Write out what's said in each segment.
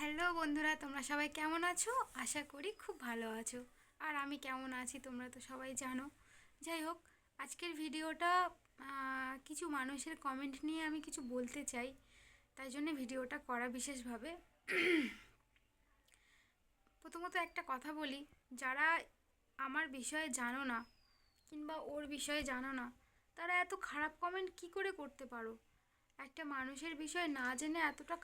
Hello বন্ধুরা, তোমরা সবাই কেমন আছো? আশা করি খুব ভালো আছো। আর আমি কেমন আছি তোমরা তো সবাই জানো। যাই হোক, আজকের ভিডিওটা কিছু মানুষের কমেন্ট নিয়ে আমি কিছু বলতে চাই। তাই জন্য ভিডিওটা করা বিশেষভাবে। প্রথমত একটা কথা বলি, যারা আমার বিষয়ে জানো না, কিংবা ওর বিষয়ে জানো না, তারা এত খারাপ কমেন্ট কি করে করতে পারো? একটা মানুষের বিষয় না জেনে এতটা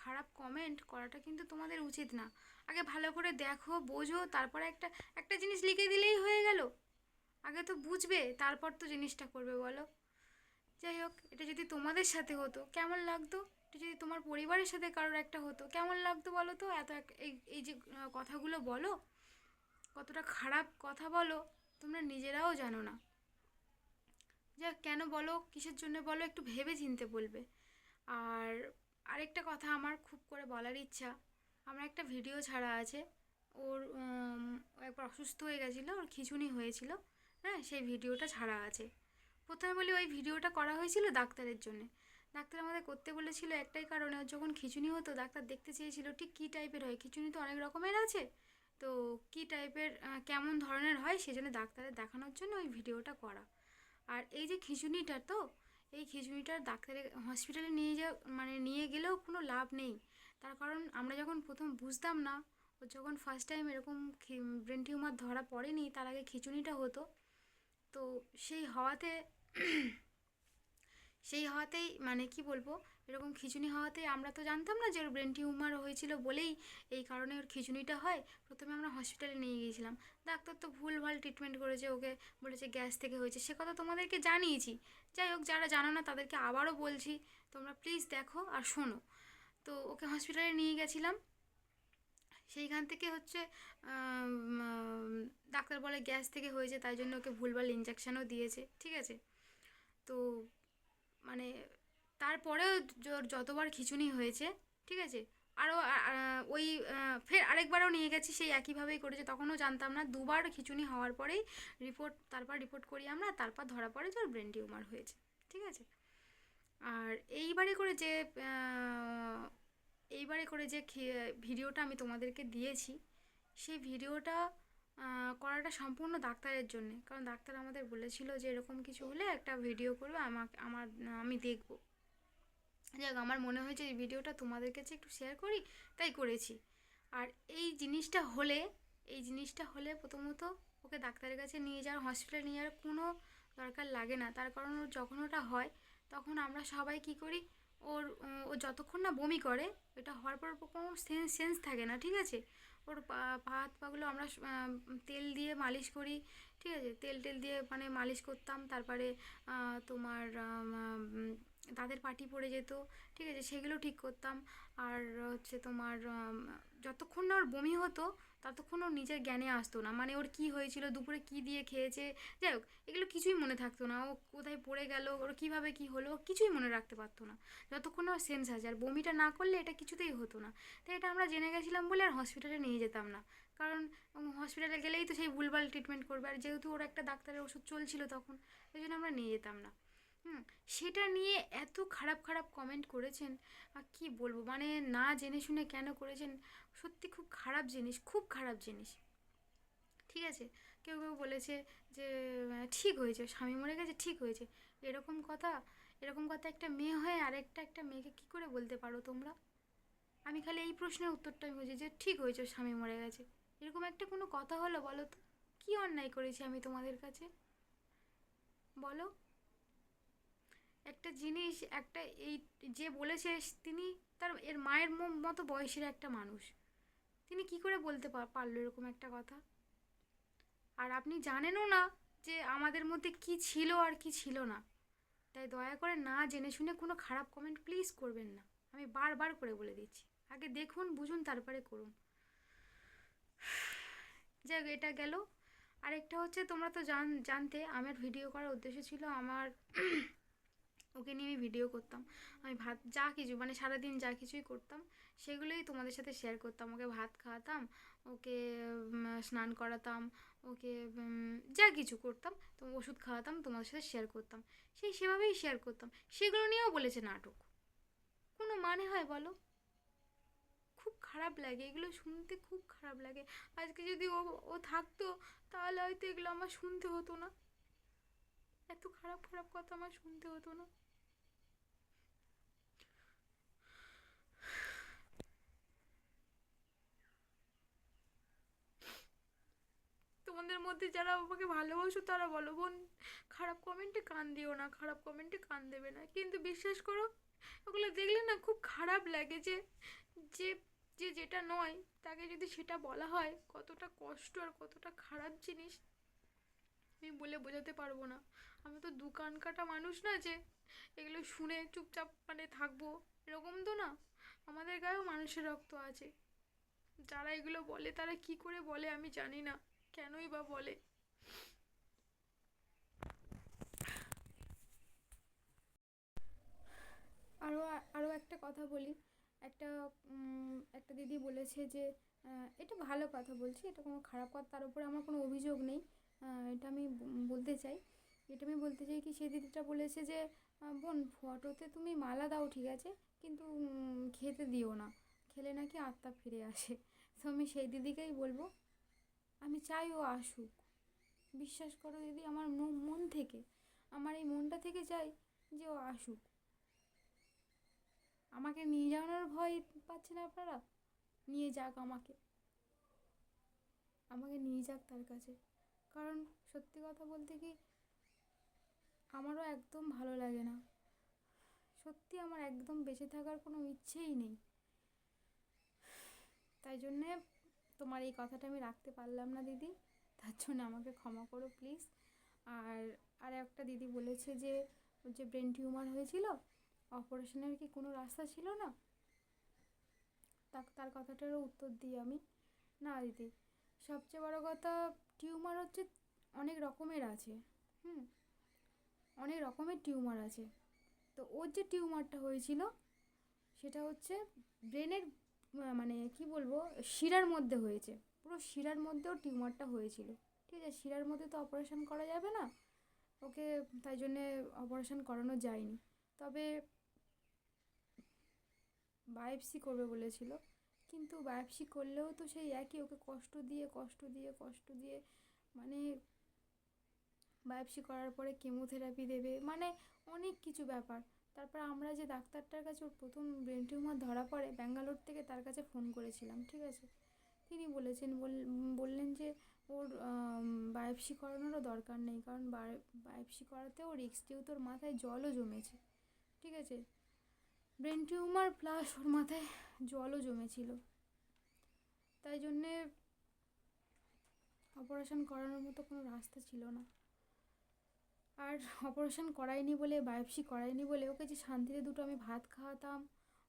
খারাপ কমেন্ট করাটা কিন্তু তোমাদের উচিত না। আগে ভালো করে দেখো, বোঝো, তারপরে একটা একটা জিনিস লিখে দিলেই হয়ে গেল। আগে তো বুঝবে, তারপর তো জিনিসটা করবে বলো। যাই হোক, এটা যদি তোমাদের সাথে হতো, কেমন লাগতো? এটা যদি তোমার পরিবারের সাথে কারোর একটা হতো, কেমন লাগতো বলো তো? এত এই যে কথাগুলো বলো। কতটা খারাপ কথা বলো, তোমরা নিজেরাও জানো না। যা কেন বলো, কিসের জন্য বলো, একটু ভেবে চিনতে বলবে। আর আরেকটা কথা আমার খুব করে বলার ইচ্ছা, আমার একটা ভিডিও ছাড়া আছে। ওর একবার অসুস্থ হয়ে গেছিল, ওর খিচুনি হয়েছিল হ্যাঁ সেই ভিডিওটা ছাড়া আছে। প্রথমে বলি ওই ভিডিওটা করা হয়েছিল ডাক্তারের জন্যে। ডাক্তার আমাদের করতে বলেছিল একটাই কারণে যখন খিচুনি হতো, ডাক্তার দেখতে চেয়েছিল, ঠিক কী টাইপের হয়? খিচুনি তো অনেক রকমের আছে। তো কী টাইপের কেমন ধরনের হয়, সেজন্য ডাক্তারের দেখানোর জন্য ওই ভিডিওটা করা। আর এই যে খিচুনিটা তো, এই খিচুনিটা ডাক্তারের হসপিটালে নিয়ে যা মানে নিয়ে গেলেও কোনো লাভ নেই। তার কারণ আমরা যখন প্রথম বুঝতাম না, ও যখন ফার্স্ট টাইম এরকম ব্রেন টিউমার ধরা পড়েনি, তার আগে খিচুনিটা হতো। তো সেই হওয়াতে সেই হওয়াতেই মানে কি বলব, এরকম খিঁচুনি হওয়াতেই আমরা তো জানতাম না যে ওর ব্রেন টিউমার হয়েছিল বলেই এই কারণে ওর খিচুনিটা হয়। প্রথমে আমরা হসপিটালে নিয়ে গিয়েছিলাম। ডাক্তার তো ভুলভাল ট্রিটমেন্ট করেছে, ওকে বলেছে গ্যাস থেকে হয়েছে, সে কথা তোমাদেরকে জানিয়েছি। যাই হোক, যারা জানো না তাদেরকে আবারও বলছি, তোমরা প্লিজ দেখো আর শোনো। তো ওকে হসপিটালে নিয়ে গেছিলাম। সেইখান থেকে হচ্ছে ডাক্তার বলে গ্যাস থেকে হয়েছে, তাই জন্য ওকে ভুলভাল ইঞ্জেকশনও দিয়েছে, ঠিক আছে? তো মানে তারপরেও যতবার খিঁচুনি হয়েছে, ঠিক আছে? আরও ওই ফের আরেকবারও নিয়ে গেছি সেই একইভাবেই করেছে, তখনও জানতাম না। দুবার খিঁচুনি হওয়ার পরেই রিপোর্ট তারপর রিপোর্ট করি আমরা, তারপর ধরা পড়ে যে ওর ব্রেন টিউমার হয়েছে, ঠিক আছে? আর এইবারে করে যে এইবারে করে যে ভিডিওটা আমি তোমাদেরকে দিয়েছি, সেই ভিডিওটা করাটা সম্পূর্ণ ডাক্তারের জন্যে। কারণ ডাক্তার আমাদের বলেছিল যে এরকম কিছু হলে একটা ভিডিও করবে, আমাকে, আমার, আমি দেখব। যাক, আমার মনে হয়েছে এই ভিডিওটা তোমাদের কাছে একটু শেয়ার করি, তাই করেছি। আর এই জিনিসটা হলে, এই জিনিসটা হলে প্রথমত ওকে ডাক্তারের কাছে নিয়ে যাওয়ার হসপিটালে নিয়ে যাওয়ার কোনো দরকার লাগে না। তার কারণ ওর যখন ওটা হয়, তখন আমরা সবাই কি করি, ওর, ও যতক্ষণ না বমি করে এটা হওয়ার পর কোনো সেন্স সেন্স থাকে না, ঠিক আছে? ওর পা হাত পাগুলো আমরা তেল দিয়ে মালিশ করি, ঠিক আছে? তেল টেল দিয়ে মানে মালিশ করতাম। তারপরে তোমার দাঁতের পাটি পড়ে যেত, ঠিক আছে? সেগুলো ঠিক করতাম। আর হচ্ছে তোমার যতক্ষণ না ওর বমি হতো, ততক্ষণ ওর নিজের জ্ঞানে আসতো না। মানে ওর কি হয়েছিল, দুপুরে কি দিয়ে খেয়েছে, যাই হোক, এগুলো কিছুই মনে থাকতো না। ও কোথায় পড়ে গেল, ওর কীভাবে কি হলো, কিছুই মনে রাখতে পারতো না। যতক্ষণ না ওর সেন্স আছে আর বমিটা না করলে এটা কিছুতেই হতো না। তো এটা আমরা জেনে গেছিলাম বলে আর হসপিটালে নিয়ে যেতাম না। কারণ হসপিটালে গেলেই তো সেই ভুলভাল ট্রিটমেন্ট করবে। আর যেহেতু ওর একটা ডাক্তারের ওষুধ চলছিল তখন, সেই জন্য আমরা নিয়ে যেতাম না। হুম, সেটা নিয়ে এত খারাপ খারাপ কমেন্ট করেছেন। কি বলব? মানে না জেনে শুনে কেন করেছেন? সত্যি খুব খারাপ জিনিস, খুব খারাপ জিনিস। ঠিক আছে? কেউ কেউ বলেছে যে ঠিক হয়েছে, স্বামী মরে গেছে, ঠিক হয়েছে। এরকম কথা এরকম কথা একটা মেয়ে হয়ে আরেকটা একটা মেয়েকে কী করে বলতে পারো তোমরা? আমি খালি এই প্রশ্নের উত্তরটা আমি বুঝি যে, ঠিক হয়েছে, স্বামী মরে গেছে। এরকম একটা কোনো কথা হলো বলো তো? কী অন্যায় করেছি আমি তোমাদের কাছে? বলো। একটা জিনিস, একটা এই যে বলেছে তিনি তার, এর মায়ের মতো বয়সের একটা মানুষ। তিনি কি করে বলতে পারল এরকম একটা কথা? আর আপনি জানেনও না যে আমাদের মধ্যে কি ছিল আর কি ছিল না। তাই দয়া করে না জেনে শুনে কোনো খারাপ কমেন্ট প্লিজ করবেন না। আমি বারবার করে বলে দিচ্ছি। আগে দেখুন, বুঝুন, তারপরে করুন। যাক এটা গেল। আরেকটা হচ্ছে, তোমরা তো জান, জানতে, আমার ভিডিও করার উদ্দেশ্য ছিল আমার ওকে নিয়ে আমি ভিডিও করতাম। আমি ভাত যা কিছু মানে সারাদিন যা কিছুই করতাম, সেগুলোই তোমাদের সাথে শেয়ার করতাম। ওকে ভাত খাওয়াতাম, ওকে স্নান করাতাম, ওকে যা কিছু করতাম, তো ওষুধ খাওয়াতাম, তোমাদের সাথে শেয়ার করতাম। সেই সেভাবেই শেয়ার করতাম। সেগুলো নিয়েও বলেছে নাটক। কোনো মানে হয় বলো? খুব খারাপ লাগে। এগুলো শুনতে খুব খারাপ লাগে। আজকে যদি ও ও থাকতো, তাহলে হয়তো এগুলো আমার শুনতে হতো না। এত খারাপ খারাপ কথা আমার শুনতে হতো না। তোমাদের মধ্যে যারা আমাকে ভালোবাসো তারা বলো, বোন, খারাপ কমেন্টে কান দিও না, খারাপ কমেন্টে কান দেবে না। কিন্তু বিশ্বাস করো, ওগুলো দেখলে না খুব খারাপ লাগে যে যে যে যেটা নয়, তাকে যদি সেটা বলা হয়, কতটা কষ্ট আর কতটা খারাপ জিনিস, আমি বলে বোঝাতে পারব না। আমি তো দু কান কাটা মানুষ না যে, এগুলো শুনে চুপচাপ মানে থাকব, এরকম তো না। আমাদের গায়েও মানুষের রক্ত আছে। যারা এগুলো বলে তারা কি করে বলে আমি জানি না। কেনই বা বলে? আরও আরও একটা কথা বলি। একটা একটা দিদি বলেছে যে এটা ভালো কথা বলছি, এটা কোনো খারাপ কথা, তার উপরে আমার কোনো অভিযোগ নেই। এটা আমি বলতে চাই। এটা আমি বলতে চাই কি সেই দিদিটা বলেছে যে বোন, ফটোতে তুমি মালা দাও, ঠিক আছে? কিন্তু খেতে দিও না। খেলে নাকি আত্মা ফিরে আসে। তো আমি সেই দিদিকেই বলব আমি চাই ও আসুক। বিশ্বাস করো দিদি, আমার মন- থেকে, আমার এই মনটা থেকে চাই যে ও আসুক। আমাকে নিয়ে যাওয়ানোর ভয় পাচ্ছেন আপনারা? নিয়ে যাক আমাকে। আমাকে নিয়ে যাক তার কাছে। কারণ সত্যি কথা বলতে কি, আমারও একদম ভালো লাগে না। সত্যি আমার একদম বেঁচে থাকার কোনো ইচ্ছেই নেই। তাই জন্যে তোমার এই কথাটা আমি রাখতে পারলাম না, দিদি। তার জন্য আমাকে ক্ষমা করো প্লিজ আর আর একটা দিদি বলেছে যে যে ব্রেন টিউমার হয়েছিল অপারেশনের কি কোনো রাস্তা ছিল না? তা তার কথাটারও উত্তর দিই আমি। না, দিদি, সবচেয়ে বড় কথা টিউমার হচ্ছে অনেক রকমের আছে, হুম? অনেক রকমের টিউমার আছে। তো ওর যে টিউমারটা হয়েছিল, সেটা হচ্ছে ব্রেনের মানে কি বলব, শিরার মধ্যে হয়েছে। পুরো শিরার মধ্যেও টিউমারটা হয়েছিল। ঠিক আছে, শিরার মধ্যে তো অপারেশন করা যাবে না। ওকে, তাই জন্যে অপারেশন করানো যায়নি। তবে বায়োপসি করবে বলেছিল। কিন্তু বায়োপসি করলেও তো সেই একই, ওকে কষ্ট দিয়ে কষ্ট দিয়ে কষ্ট দিয়ে মানে বায়োপসি করার পরে কেমোথেরাপি দেবে মানে অনেক কিছু ব্যাপার। তারপর আমরা যে ডাক্তারটার কাছে ওর প্রথম ব্রেন টিউমার ধরা পড়ে, ব্যাঙ্গালোর থেকে তার কাছে ফোন করেছিলাম, ঠিক আছে? তিনি বলেছেন, বল- বললেন যে ওর বায়োপসি করানোরও দরকার নেই, কারণ বায়োপসি করাতেও রিস্ক যেহেতু ওর মাথায় জলও জমেছে, ঠিক আছে? ব্রেন টিউমার প্লাস ওর মাথায় জলও জমেছিল। তাই জন্যে অপারেশন করানোর মতো কোনো রাস্তা ছিল না। আর অপারেশন করায়নি বলে বায়োপসি করায়নি বলে, ওকে যে শান্তিতে দুটো আমি ভাত খাওয়াতাম,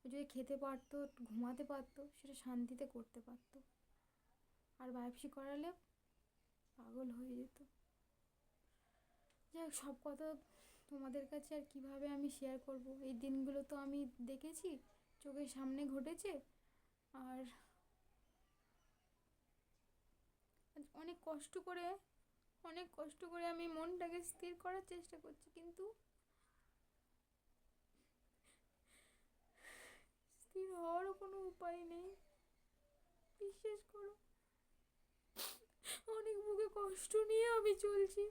ও যদি খেতে পারতো, ঘুমাতে পারতো, সেটা শান্তিতে করতে পারতো। আর বায়োপসি করালে পাগল হয়ে যেত। যাই হোক সব কথা তোমাদের কাছে আর কীভাবে আমি শেয়ার করব? এই দিনগুলো তো আমি দেখেছি, চোখের সামনে ঘটেছে, আর অনেক কষ্ট করে অনেক কষ্ট করে আমি মনটাকে স্থির করার চেষ্টা করছি, কিন্তু স্থির হওয়ারও কোনো উপায় নেই। বিশ্বাস করো, অনেক বুকে কষ্ট নিয়ে আমি চলছি,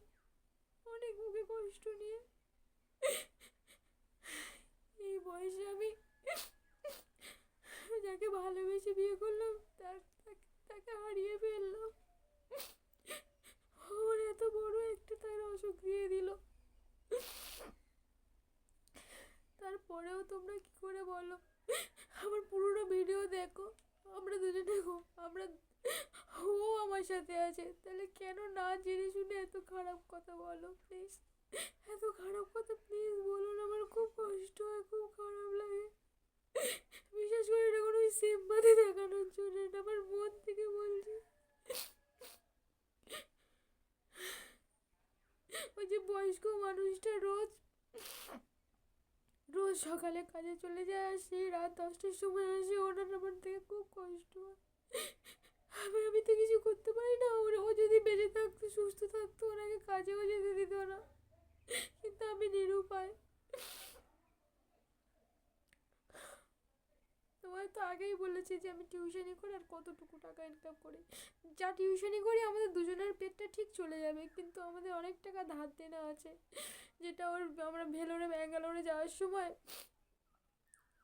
অনেক বুকে কষ্ট নিয়ে। এই বয়সে আমি যাকে ভালোবেসে বিয়ে করলাম তার তাকে- তাকে হারিয়ে ফেললাম আমার এত বড় একটা তার অসুখ দিয়ে দিল তারপরেও তোমরা কি করে বলো আমার পুরোনো ভিডিও দেখো আমরা দুজনে গো- আমরা ও আমার সাথে আছে তাহলে কেন না জেনে শুনে এত খারাপ কথা বলো প্লিজ এত খারাপ কথা প্লিজ বলো না আমার খুব কষ্ট হয়, খুব খারাপ লাগে। বিশেষ করে এটা কোনো সিম্পাতি দেখানোর জন্য এটা আমার মন থেকে বলছি। ওই যে বয়স্ক মানুষটা রোজ রোজ সকালে কাজে চলে যায় আর সেই রাত দশটার সময় আসে ওনার আমার থেকে খুব কষ্ট হয়। তো কিছু করতে পারি না। ওর ও যদি বেঁচে থাকতো, সুস্থ থাকতো, ওনাকে কাজেও যেতে দিত না। কিন্তু আমি নিরুপায়। তোমায় তো আগেই বলেছি যে আমি টিউশনি করে আর কতটুকু টাকা ইনকাম করি। যা টিউশনি করি, আমাদের দুজনের পেটটা ঠিক চলে যাবে, কিন্তু আমাদের অনেক টাকা ধার দেনা আছে। যেটা ওর আমরা ভেলোরে ব্যাঙ্গালোরে যাওয়ার সময়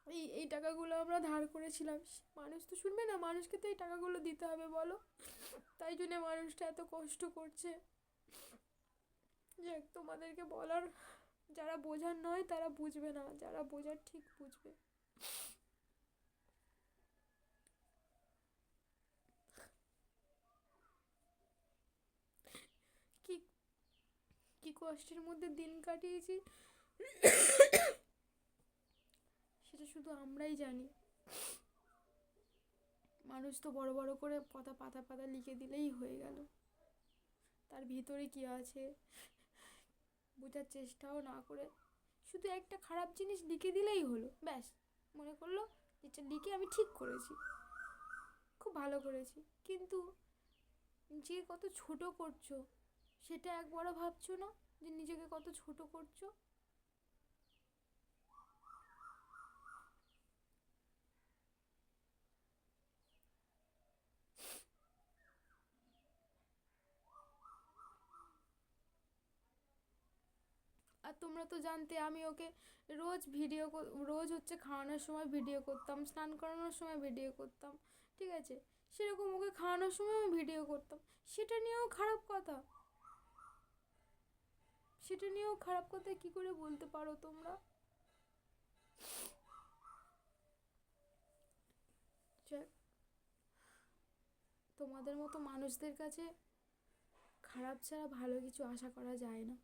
এই এই টাকাগুলো আমরা ধার করেছিলাম। মানুষ তো শুনবে না, মানুষকে তো এই টাকাগুলো দিতে হবে, বলো। তাই জন্য মানুষটা এত কষ্ট করছে। যাক, তোমাদেরকে বলার, যারা বোঝার নয়, তারা বুঝবে না। যারা বোঝার ঠিক বুঝবে। কি কষ্টের মধ্যে দিন কাটিয়েছি। সেটা শুধু আমরাই জানি। মানুষ তো বড় বড় করে কথা পাতা পাতা লিখে দিলেই হয়ে গেল। তার ভিতরে কি আছে? বোঝার চেষ্টাও না করে শুধু একটা খারাপ জিনিস লিখে দিলেই হলো, ব্যাস। মনে করল যেটা লিখে আমি ঠিক করেছি, খুব ভালো করেছি। কিন্তু যে কত ছোট করছ, সেটা একবারও ভাবছ না যে নিজেকে কত ছোট করছ? আর তোমরা তো জানতে, আমি ওকে রোজ ভিডিও রোজ হচ্ছে খাওয়ানোর সময় ভিডিও করতাম, স্নান করানোর সময় ভিডিও করতাম, ঠিক আছে? সেরকম ওকে খাওয়ানোর সময়ও ভিডিও করতাম। সেটা নিয়েও খারাপ কথা। সেটা নিয়েও খারাপ কথা, কি করে বলতে পারো তোমরা? তোমাদের মতো মানুষদের কাছে খারাপ ছাড়া ভালো কিছু আশা করা যায় না।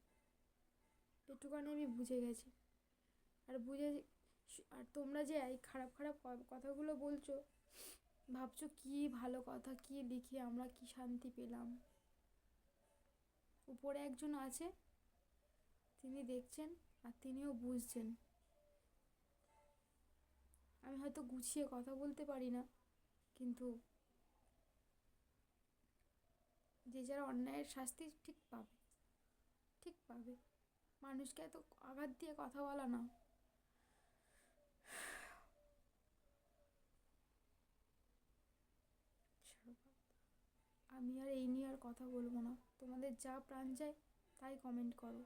একটুখানি আমি বুঝে গেছি। আর বুঝে আর তোমরা যে এই খারাপ খারাপ কথাগুলো বলছো, ভাবছ কি ভালো কথা, কি লিখে আমরা কি শান্তি পেলাম। উপরে একজন আছে, তিনি দেখছেন আর তিনিও বুঝছেন। আমি হয়তো গুছিয়ে কথা বলতে পারি না, কিন্তু যে যারা অন্যায়ের শাস্তি ঠিক পাবে ঠিক পাবে। মানুষকে এত আঘাত দিয়ে কথা বলা না। আমি আর এই নিয়ে আর কথা বলব না। তোমাদের যা প্রাণ চায় তাই কমেন্ট করো।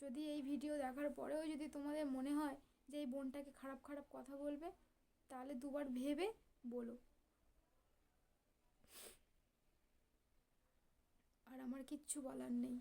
যদি এই ভিডিও দেখার পরেও যদি তোমাদের মনে হয় যে এই বোনটাকে খারাপ খারাপ কথা বলবে, তাহলে দুবার ভেবে বলো। আর আমার কিচ্ছু বলার নেই।